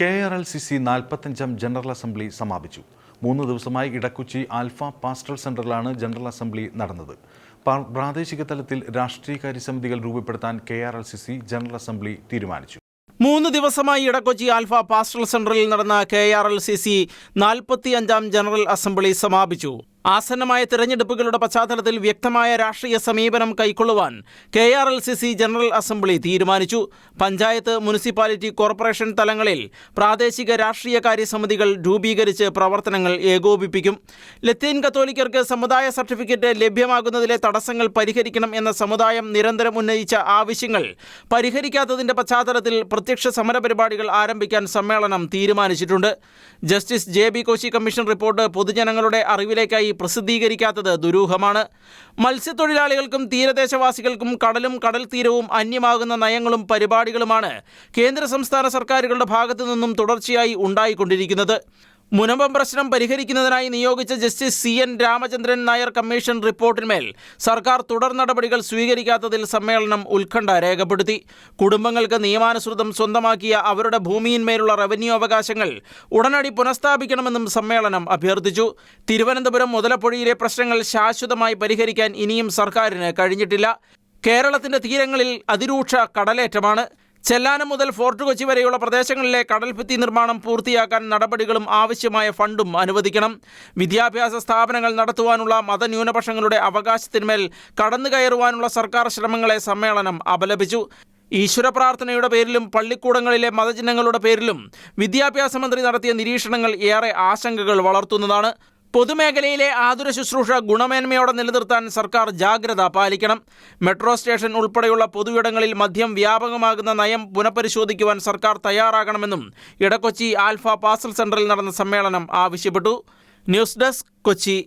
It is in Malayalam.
K R L C C നാൽപ്പത്തഞ്ചാം general assembly സമാപിച്ചു. മൂന്ന് ദിവസമായി ഇടക്കുച്ചി ആൽഫ പാസ്റ്റൽ സെന്ററിലാണ് ജനറൽ അസംബ്ലി നടന്നത്. പ്രാദേശിക തലത്തിൽ രാഷ്ട്രീയകാര്യ സമിതികൾ രൂപപ്പെടുത്താൻ K R L C C general assembly തീരുമാനിച്ചു. മൂന്ന് ദിവസമായി ഇടക്കൊച്ചി ആൽഫ പാസ്റ്റൽ സെന്ററിൽ നടന്ന K R L C C നാൽപ്പത്തി അഞ്ചാം ജനറൽ അസംബ്ലി സമാപിച്ചു. ആസന്നമായ തിരഞ്ഞെടുപ്പുകളുടെ പശ്ചാത്തലത്തിൽ വ്യക്തമായ രാഷ്ട്രീയ സമീപനം കൈക്കൊള്ളുവാൻ K R L C C general assembly തീരുമാനിച്ചു. പഞ്ചായത്ത് മുനിസിപ്പാലിറ്റി കോർപ്പറേഷൻ തലങ്ങളിൽ പ്രാദേശിക രാഷ്ട്രീയകാര്യ സമിതികൾ രൂപീകരിച്ച് പ്രവർത്തനങ്ങൾ ഏകോപിപ്പിക്കും. ലത്തീൻ കത്തോലിക്കർക്ക് സമുദായ സർട്ടിഫിക്കറ്റ് ലഭ്യമാകുന്നതിലെ തടസ്സങ്ങൾ പരിഹരിക്കണം എന്ന സമുദായം നിരന്തരം ഉന്നയിച്ച ആവശ്യങ്ങൾ പരിഹരിക്കാത്തതിന്റെ പശ്ചാത്തലത്തിൽ പ്രത്യക്ഷ സമരപരിപാടികൾ ആരംഭിക്കാൻ സമ്മേളനം തീരുമാനിച്ചിട്ടുണ്ട്. Justice J B Koshy commission report പൊതുജനങ്ങളുടെ അറിവിലേക്കായി പ്രസിദ്ധീകരിക്കാത്തത് ദുരൂഹമാണ്. മത്സ്യത്തൊഴിലാളികൾക്കും തീരദേശവാസികൾക്കും കടലും കടൽ തീരവും അന്യമാകുന്ന നയങ്ങളും പരിപാടികളുമാണ് കേന്ദ്ര സംസ്ഥാന സർക്കാരുകളുടെ ഭാഗത്തു നിന്നും തുടർച്ചയായി ഉണ്ടായിക്കൊണ്ടിരിക്കുന്നത്. മുനമ്പം പ്രശ്നം പരിഹരിക്കുന്നതിനായി നിയോഗിച്ച justice C N Ramachandran Nair commission റിപ്പോർട്ടിന്മേൽ സർക്കാർ തുടർ നടപടികൾ സ്വീകരിക്കാത്തതിൽ സമ്മേളനം ഉത്കണ്ഠ രേഖപ്പെടുത്തി. കുടുംബങ്ങൾക്ക് നിയമാനുസൃതം സ്വന്തമാക്കിയ അവരുടെ ഭൂമിയിന്മേലുള്ള റവന്യൂ അവകാശങ്ങൾ ഉടനടി പുനഃസ്ഥാപിക്കണമെന്നും സമ്മേളനം അഭ്യർത്ഥിച്ചു. തിരുവനന്തപുരം മുതലപ്പുഴയിലെ പ്രശ്നങ്ങൾ ശാശ്വതമായി പരിഹരിക്കാൻ ഇനിയും സർക്കാരിന് കഴിഞ്ഞിട്ടില്ല. കേരളത്തിന്റെ തീരങ്ങളിൽ അതിരൂക്ഷ കടലേറ്റമാണ്. ചെല്ലാനം മുതൽ ഫോർട്ട് കൊച്ചി വരെയുള്ള പ്രദേശങ്ങളിലെ കടൽഭിത്തി നിർമ്മാണം പൂർത്തിയാക്കാൻ നടപടികളും ആവശ്യമായ ഫണ്ടും അനുവദിക്കണം. വിദ്യാഭ്യാസ സ്ഥാപനങ്ങൾ നടത്തുവാനുള്ള മതന്യൂനപക്ഷങ്ങളുടെ അവകാശത്തിന്മേൽ കടന്നുകയറുവാനുള്ള സർക്കാർ ശ്രമങ്ങളെ സമ്മേളനം അപലപിച്ചു. ഈശ്വര പ്രാർത്ഥനയുടെ പേരിലും പള്ളിക്കൂടങ്ങളിലെ മതചിഹ്നങ്ങളുടെ പേരിലും വിദ്യാഭ്യാസ മന്ത്രി നടത്തിയ നിരീക്ഷണങ്ങൾ ഏറെ ആശങ്കകൾ വളർത്തുന്നതാണ്. പൊതുമേഖലയിലെ ആതുര ശുശ്രൂഷ ഗുണമേന്മയോടെ നിലനിർത്താൻ സർക്കാർ ജാഗ്രത പാലിക്കണം. മെട്രോ സ്റ്റേഷൻ ഉൾപ്പെടെയുള്ള പൊതുയിടങ്ങളിൽ മദ്യം വ്യാപകമാകുന്ന നയം പുനഃപരിശോധിക്കുവാൻ സർക്കാർ തയ്യാറാകണമെന്നും ഇടക്കൊച്ചി ആൽഫ പാസൽ സെന്ററിൽ നടന്ന സമ്മേളനം ആവശ്യപ്പെട്ടു. News desk Kochi.